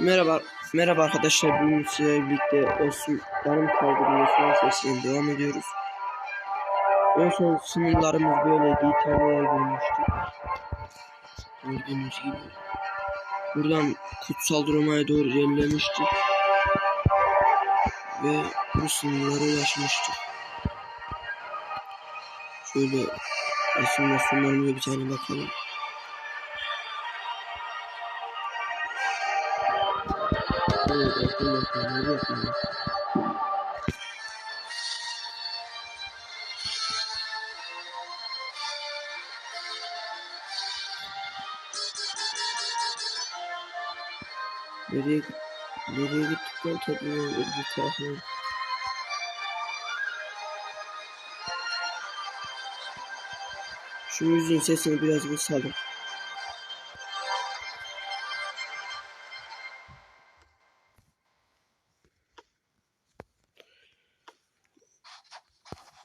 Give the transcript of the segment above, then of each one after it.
Merhaba, merhaba arkadaşlar. Bugün sizlerle birlikte Osman'ın kaldırma Osman sesine devam ediyoruz. En son sınırlarımız böyleydi. İtalya'ya girmiştik. Gördüğünüz gibi. Buradan Kutsal Roma'ya doğru ilerlemiştik. Ve bu sınırlara ulaşmıştık. Şöyle animasyonlarımıza bir tane bakalım. Evet, animasyonları yapıyoruz. Nereye, nereye gittikten tabii bir tarafına Şu müziğin sesini biraz kısalım.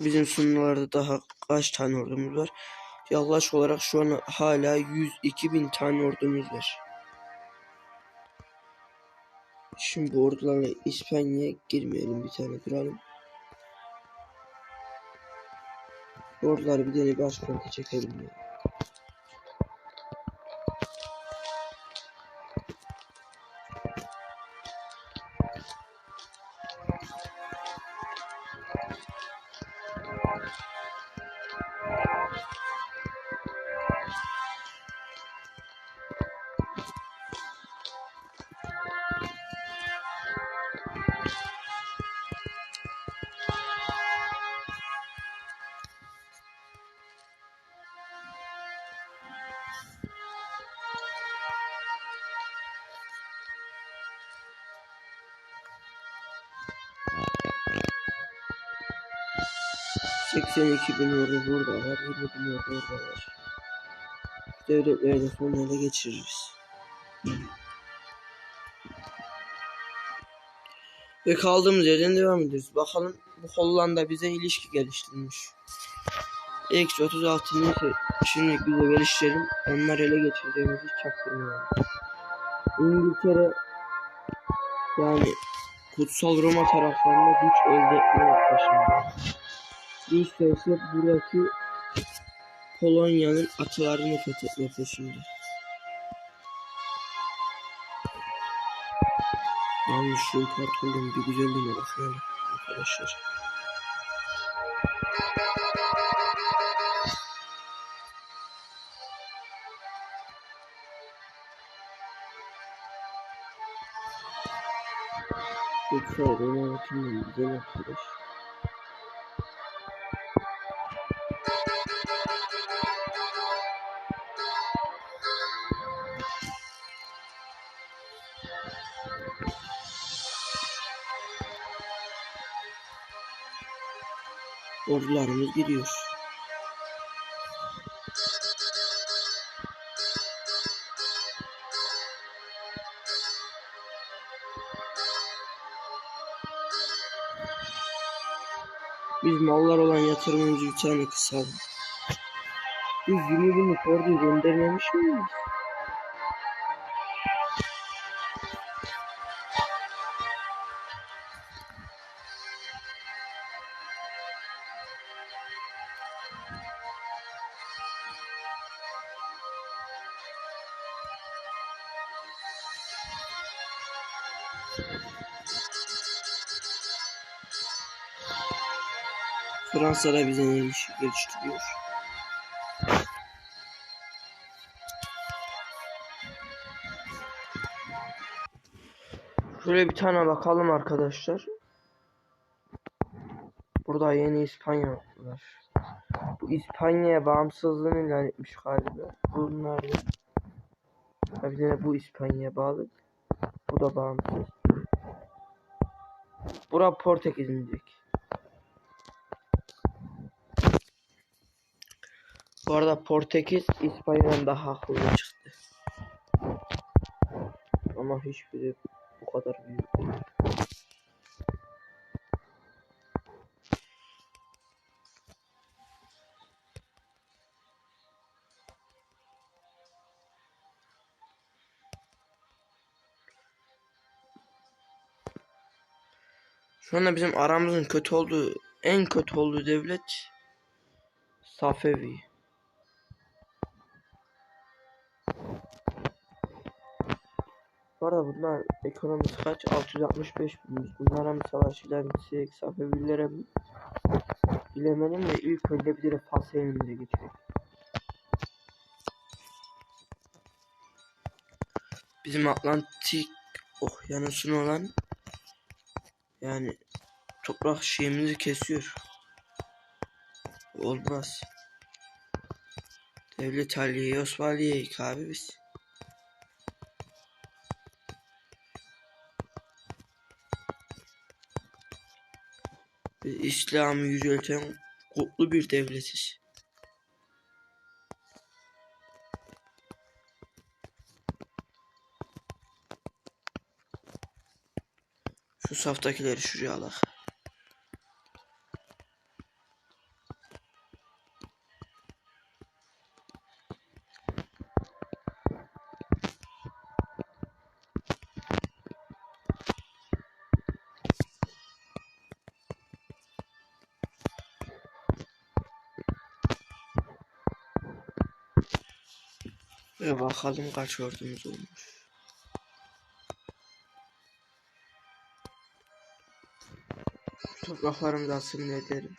Bizim sunularda daha kaç tane ordumuz var? Yaklaşık olarak şu an hala 102 bin tane ordumuz var. Şimdi bu ordularla İspanya'ya girmeyelim bir tane duralım. Bu Orduları bir tane başkente çekelim 82 bin ordu burada var. 20 bin ordu orada var. Devletleri de sonuna geçiririz. Ve kaldığımız yerden devam ediyoruz. Bakalım bu Hollanda bize ilişki geliştirmiş. Eksi 36 neyse şimdi bize geliştirelim. Onlar ele geçireceğimizi çaktırmayalım. İngiltere yani kutsal Roma taraflarında güç elde etme başında. Rusya ise buradaki Polonya'nın atalarını fethetme peşinde. Yalnız şu imparatorluğun bir güzelliğine bakın arkadaşlar. Kutsal Roma bakımından güzel arkadaş. Ordularımız gidiyor. Biz mallar olan yatırımımızı bir tane kısalım. Biz 20 binlik orduyu göndermemiş miyiz? Fransa da bize ne ilişki geliştiriyor. Şöyle bir tane bakalım arkadaşlar. Burada yeni İspanya var. Bu İspanya'ya bağımsızlığını ilan etmiş galiba. Bunlar da. Ha tane bu İspanya'ya bağlı. Bu da bağımsız. Bura Portekiz'in diyecek. Bu arada Portekiz İspanya'dan daha akıllı çıktı. Ama hiçbiri bu kadar büyük değil. Şu anda bizim aramızın kötü olduğu, en kötü olduğu devlet Safevi. Bunlar ekonomisi kaç? 665 bin. Bunlara mı savaşıyla gitsek Safevilere mi? Bilemedim de ilk önce bir de Fas'a elimize geçiyor. Bizim Atlantik okyanusuna olan yani toprak şeyimizi kesiyor. Olmaz. Devlet Aliye Osmaniye'yik abi biz. Biz İslam'ı yücelten kutlu bir devletiz. Şu saftakileri şuraya alak. Ve bakalım kaç ordumuz olmuş. Topraklarımızı asimile ederim.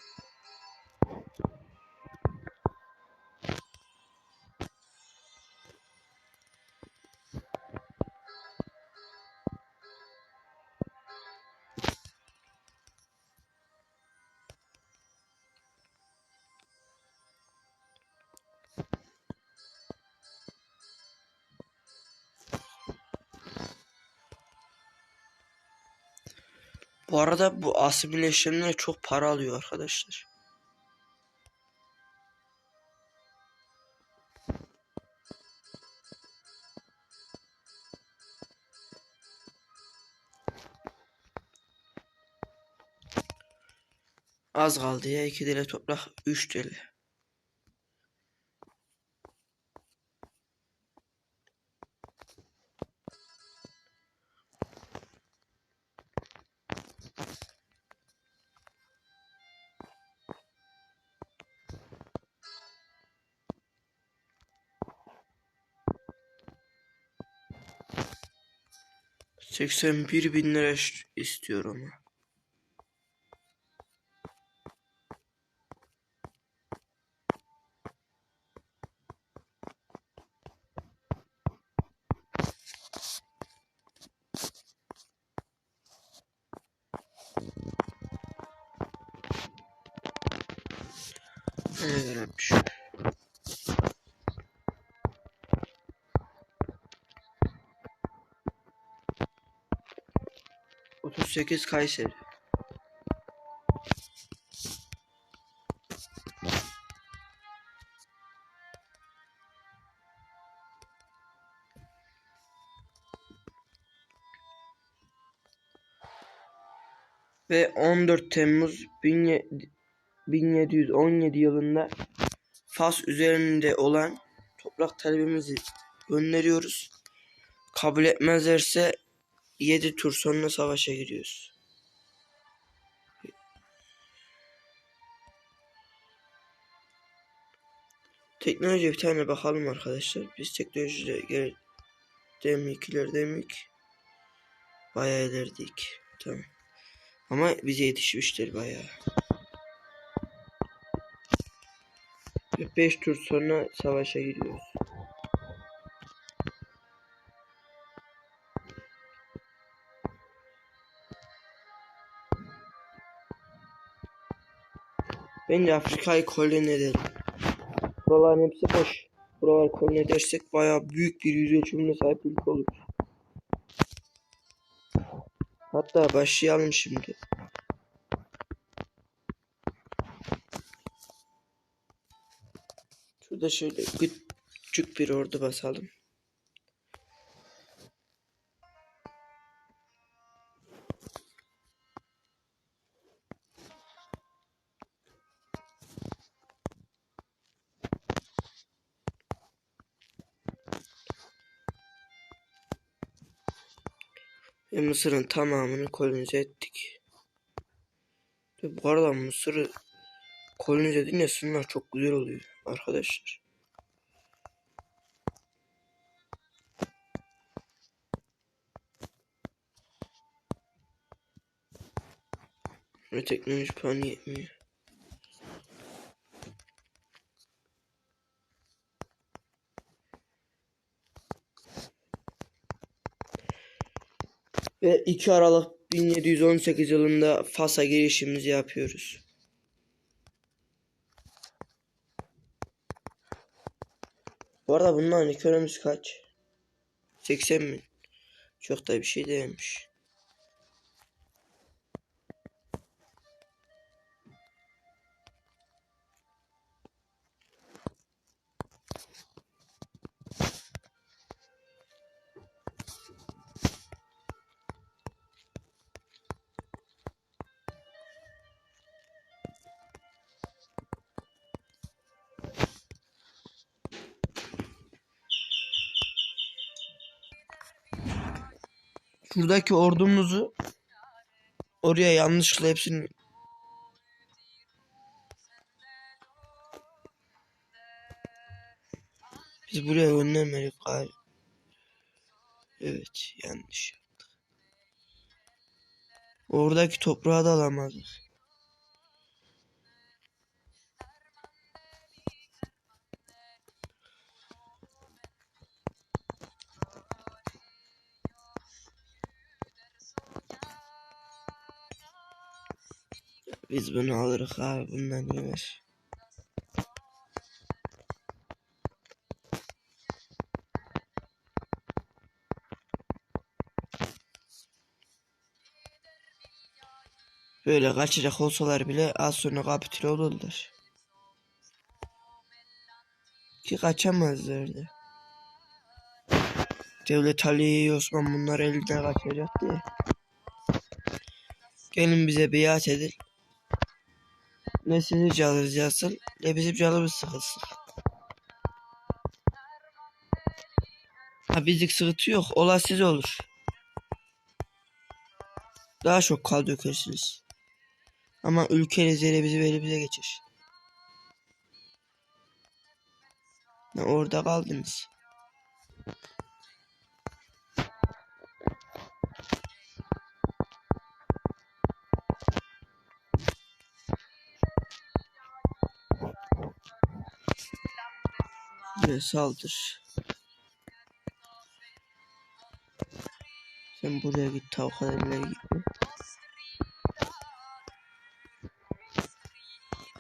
Bu arada bu asimileşenler çok para alıyor arkadaşlar. Az kaldı ya 2 deli toprak 3 deli. 81 bin lira istiyor ama. 18 Kayseri. Ve 14 Temmuz 1717 yılında Fas üzerinde olan toprak talebimizi gönderiyoruz. Kabul etmezlerse 7 tur sonra savaşa giriyoruz. Teknolojiye bir tane bakalım arkadaşlar. Biz teknolojide geri demik ileridemik. Bayağı ileriydik. Tamam. Ama bize yetişmişler bayağı. 5 tur sonra savaşa giriyoruz. Bence Afrika'yı koloni edelim. Buraların hepsi boş. Buraları koloni edersek bayağı büyük bir yüz ölçümüne sahip ülke olur. Hatta başlayalım şimdi. Şurada şöyle küçük bir ordu basalım. Ve Mısır'ın tamamını kolonize ettik. Tabii Bu arada mısırı kolonize edince sınırlar çok güzel oluyor arkadaşlar. Ve teknoloji puanı yetmiyor. Ve 2 Aralık 1718 yılında Fas'a girişimizi yapıyoruz. Bu arada bunların ekonomisi kaç? 80 bin. Çok da bir şey değilmiş. Şuradaki ordumuzu oraya yanlışlıkla hepsini Biz buraya göndermedik galiba. Evet yanlış yaptık. Oradaki toprağı da alamadık. Biz bunu alırız abi bundan yemez. Böyle kaçacak olsalar bile az sonra kapitüle olurlar. Ki kaçamazlardı. Devlet Ali Osman bunlar elinden kaçacak diye. Gelin bize biat edin. Ne sizi canınız yansın ne bizim canımız sıkılsın. Ha bizlik sıkıntı yok. Olan siz olur. Daha çok kal dökersiniz. Ama ülkeniz yere bizim elimize geçer. Orada kaldınız. Saldır. Sen buraya git tavuk ileri gitme.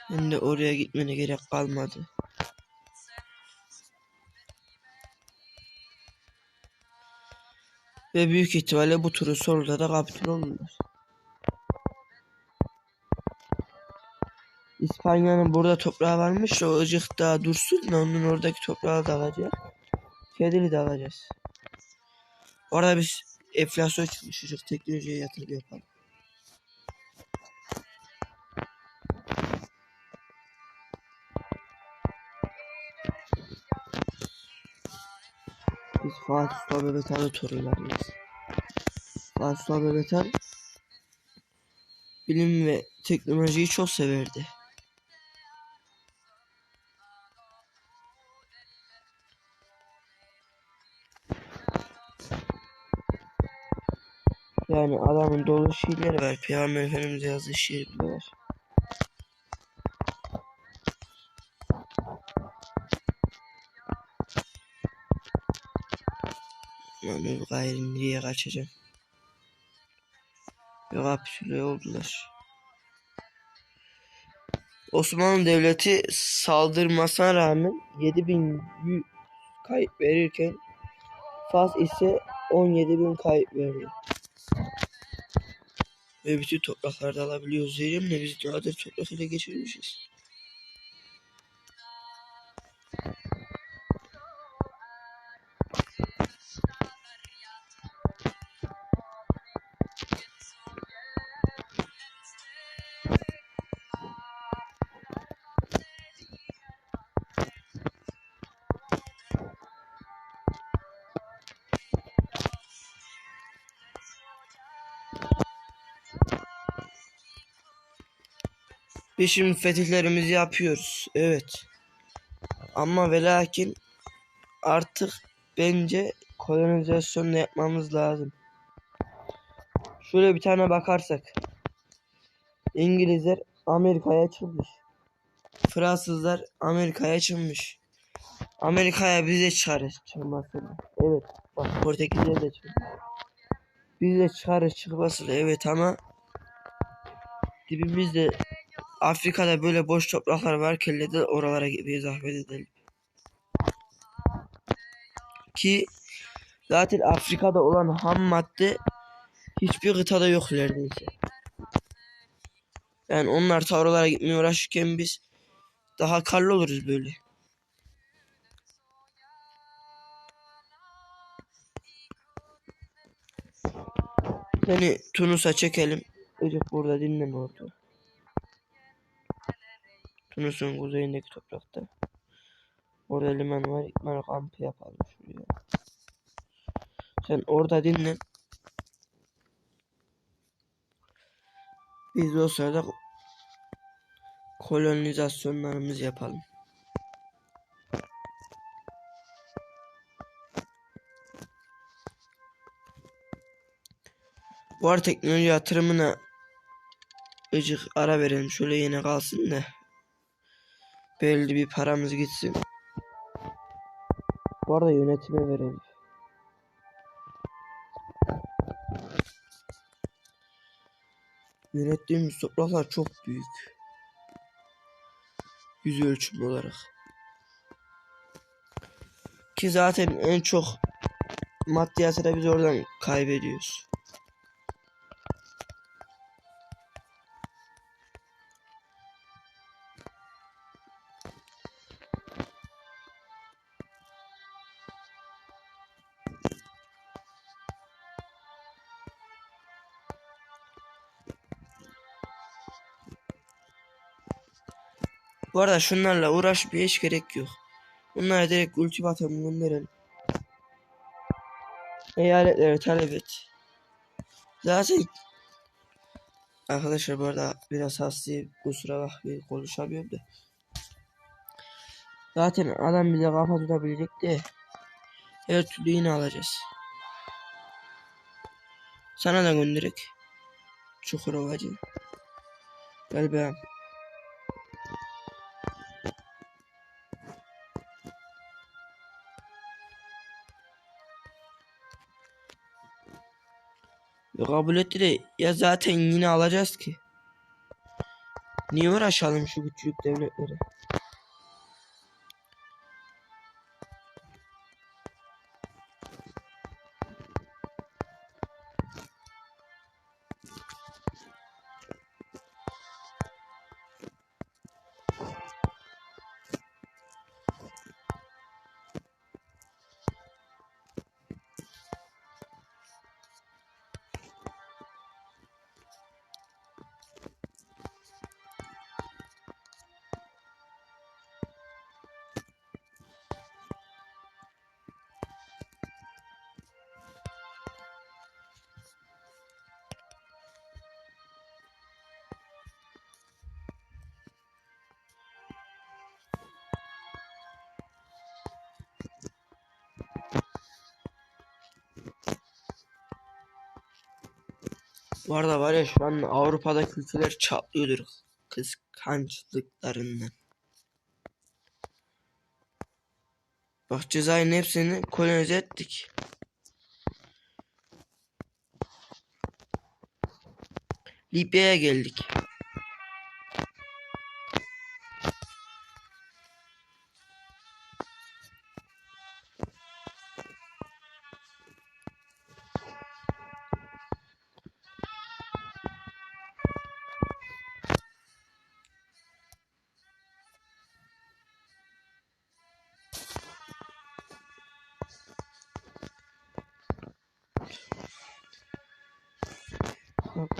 Hem de oraya gitmene gerek kalmadı. Ve büyük ihtimalle bu turun sonunda da kapitül olurlar. İspanya'nın burada toprağı varmış o ıcık daha dursun da onun oradaki toprağı da alacak. Kedili de alacağız. Orada biz enflasyon çıkmış ıcık teknolojiye yatırım yapalım. Biz Fatih Sultan Mehmet Han'ın torunlarıyız. Fatih Sultan Mehmet Han bilim ve teknolojiyi çok severdi. Yani adamın dolu şiirleri var. Peygamber Efendimiz yazdığı şiir bile var. Yani gayrı nereye kaçacağım? Ve kapitüle oldular. Osmanlı Devleti saldırmasına rağmen 7000 yü- kayıp verirken Fas ise 17000 kayıp verdi. Ve bütün topraklarda alabiliyoruz de biz nadir toprak ile geçirmişiz. Biz şimdi fetihlerimizi yapıyoruz. Evet. Ama ve lakin artık bence kolonizasyon da yapmamız lazım. Şöyle bir tane bakarsak. İngilizler Amerika'ya çıkmış. Fransızlar Amerika'ya çıkmış. Amerika'ya bize çıkarız çıkmasını. Evet. Bak Portekiz'e de çıkmış. Bize çıkarız çıkmasını. Evet ama dibimizde Afrika'da böyle boş topraklar var kelle de oralara bir zahmet edelim. Ki zaten Afrika'da olan ham madde hiçbir kıtada yok neredeyse. Yani onlar ta oralara gitmeye uğraşırken biz daha karlı oluruz böyle. Seni Tunus'a çekelim. Ecep burada dinlen orada. Tunus'un kuzeyindeki toprakta. Orada liman var. İkmal kampı yapalım şuraya. Sen orada dinlen. Biz o sırada kolonizasyonlarımızı yapalım. Arada teknoloji yatırımına ıcık ara verelim. Şöyle yine kalsın da. Belli bir paramız gitsin. Bu arada yönetime verelim. Yönettiğimiz topraklar çok büyük. Yüz ölçümü olarak. Ki zaten en çok maddiyatı biz oradan kaybediyoruz. Bu arada şunlarla uğraşmaya hiç gerek yok. Bunlara direkt ultimatum gönderelim. Eyaletlere talep et. Zaten Arkadaşlar bu arada biraz hastayım. Kusura bakmayın konuşamıyorum da. Zaten adam bize kafa tutabilecek de her türlü yine alacağız. Sana da gönderek. Çukurovacı. Gel be. Kabul etti de ya zaten yine alacağız ki. Niye uğraşalım şu küçük devletleri? Bu arada var ya şu an Avrupa'da kültürler çatlıyordur kıskançlıklarından. Bak Cezayir'in hepsini kolonize ettik. Libya'ya geldik.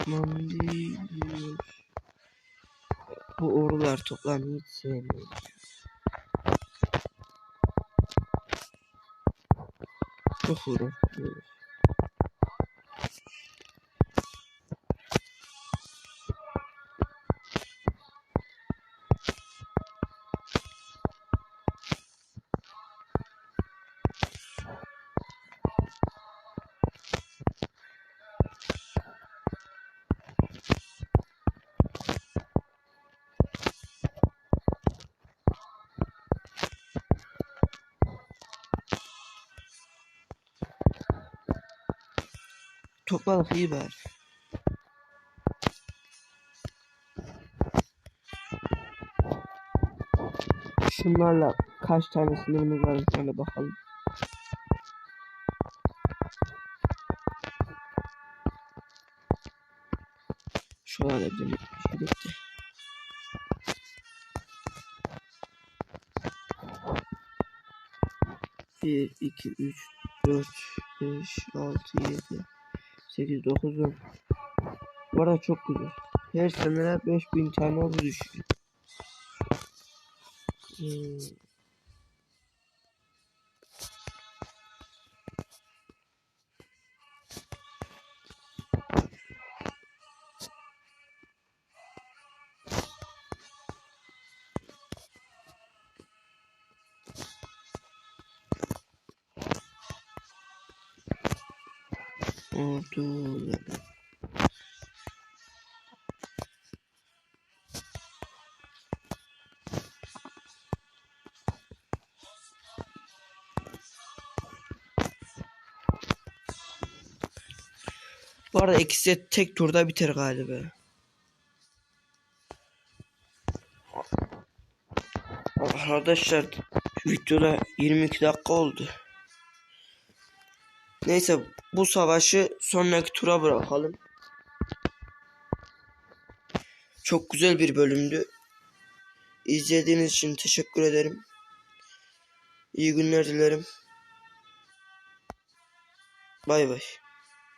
Değil. Bu ordular toplanmayı hiç sevmiyorum. Çok uğraşıyoruz. Topladık iyi bari. Şunlarla kaç tane sınırımız var tane bakalım. Şöyle bir şey. Bir, iki, üç, dört, beş, altı, yedi, sekiz, dokuz, on. Bu arada çok güzel. Her sene 5000 tane oldu düşüyor. Hmm. Bu arada ikisi de tek turda biter galiba. Arkadaşlar videoda 22 dakika oldu. Neyse bu savaşı sonraki tura bırakalım. Çok güzel bir bölümdü. İzlediğiniz için teşekkür ederim. İyi günler dilerim. Bay bay.